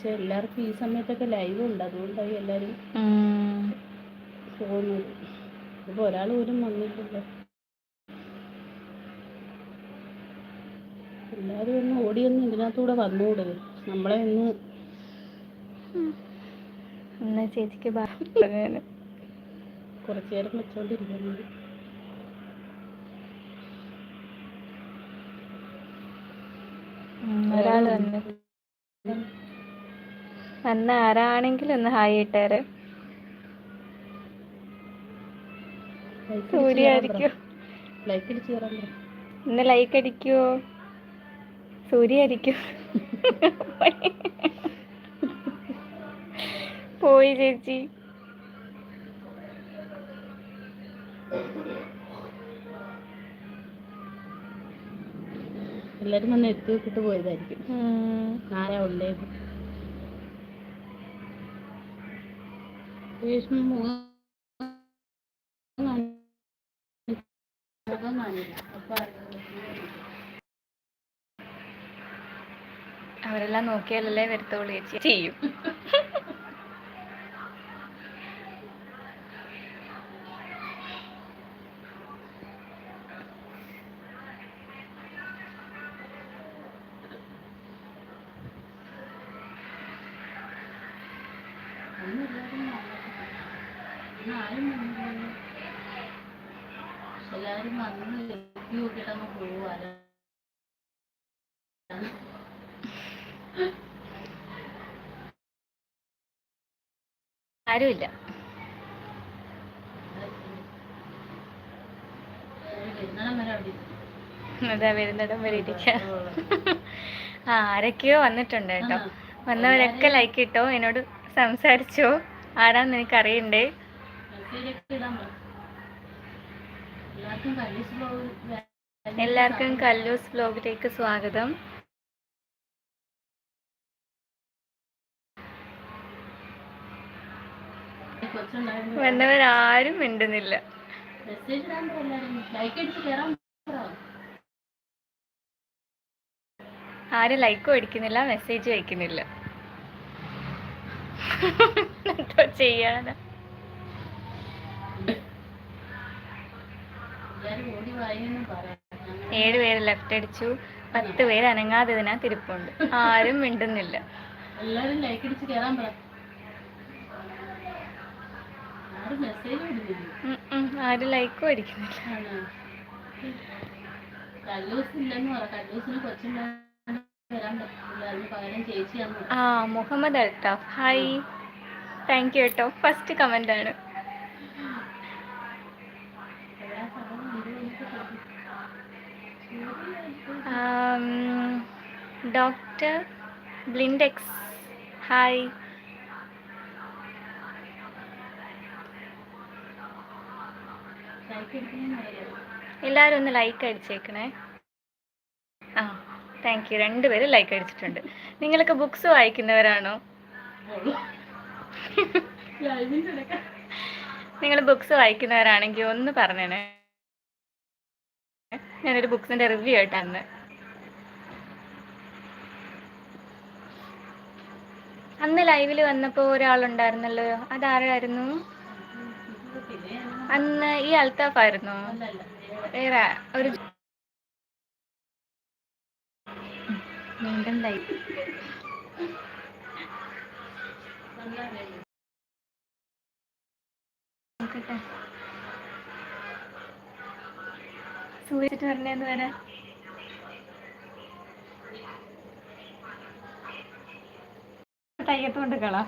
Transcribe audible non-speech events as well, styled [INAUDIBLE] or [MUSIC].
പക്ഷെ എല്ലാവർക്കും ഈ സമയത്തൊക്കെ ലൈവ് ഉണ്ട്. അതുകൊണ്ടായി എല്ലാവരും ഉം. പോകുന്നത്. ഇപ്പോൾ ഒരാൾ പോലും വന്നിട്ടില്ല. എല്ലാവരും ഒന്ന് ഓടിയൊന്ന് ഇതിനകത്തൂടെ വന്നുകൂടെ നമ്മളെ ഒന്ന് എന്നാ ചേച്ചിക്ക് കുറച്ച് നേരം വെച്ചോണ്ടിരിക്കുന്നത് ഒരാൾ വന്നു വന്ന ആരാണെങ്കിലും ഒന്ന് ഹായ് ഇട്ടേരെ. സൂര്യായിരിക്കും ഇന്ന് ലൈക്ക് അടിക്കുവോ സൂര്യായിരിക്കും പോയി ചേച്ചി. എല്ലാരും വന്ന് എത്തി വെക്കിട്ട് പോയതായിരിക്കും. ആരാ ഉണ്ടേന്ന് അവരെല്ലാം നോക്കിയാലല്ലേ വരത്തോളൂ ചേച്ചി. ചെയ്യും. വന്ന്. എത്തി അങ്ങ് ആരുമില്ല. അതാ വരുന്നിടം വരെ ഇരിക്കാം. ആ ആരൊക്കെയോ വന്നിട്ടുണ്ട് കേട്ടോ. വന്നവരൊക്കെ ലൈക്ക് ഇട്ടോ എന്നോട് സംസാരിച്ചോ? ആരാന്ന് എനിക്ക് എല്ലാവർക്കും കല്ലീസ് ബ്ലോഗിലേക്ക് സ്വാഗതം. വന്നവരാരും മിണ്ടുന്നില്ല. ആരും ലൈക്കും അടിക്കുന്നില്ല മെസ്സേജും അയക്കുന്നില്ല. [LAUGHS] എന്തോ ചെയ്യാനാ? എല്ലാവരും ഓടി വായെന്ന് പറ. ഏഴ് പേര് ലെഫ്റ്റ് അടിച്ചു. പത്ത് പേര് അനങ്ങാതെ ഇതിനകത്ത് ഇരിപ്പുണ്ട് ആരും മിണ്ടുന്നില്ല. എല്ലാവരും ലൈക്ക് അടിച്ച് കേറാൻ പറ. ആരും ലൈക്കും അടിക്കുന്നില്ല. ആ Muhammad Althaf hi thank you കേട്ടോ. ഫസ്റ്റ് കമന്റ് ആണ്. ഡോക്ടർ ബ്ലിൻഡെക്സ് ഹായ് എല്ലാവരും ഒന്ന് ലൈക്ക് അടിച്ചേക്കണേ. ആ താങ്ക് യു രണ്ടുപേരും ലൈക്ക് അടിച്ചിട്ടുണ്ട്. നിങ്ങളൊക്കെ ബുക്സ് വായിക്കുന്നവരാണോ? നിങ്ങൾ ബുക്സ് വായിക്കുന്നവരാണെങ്കിൽ ഒന്ന് പറഞ്ഞേണേ. ഞാനൊരു ബുക്സിന്റെ റിവ്യൂ ആയിട്ടാണ് അന്ന് ലൈവിൽ വന്നപ്പോ ഒരാളുണ്ടായിരുന്നല്ലോ. അതാരായിരുന്നു? അന്ന് ഈ അൽത്താഫ് ആയിരുന്നു വേറെ ഒരു വീണ്ടും നോക്കട്ടെ. സൂചിച്ചിട്ട് പറഞ്ഞെന്ന് വരെ. തയ്യത്തോണ്ട് കളാം.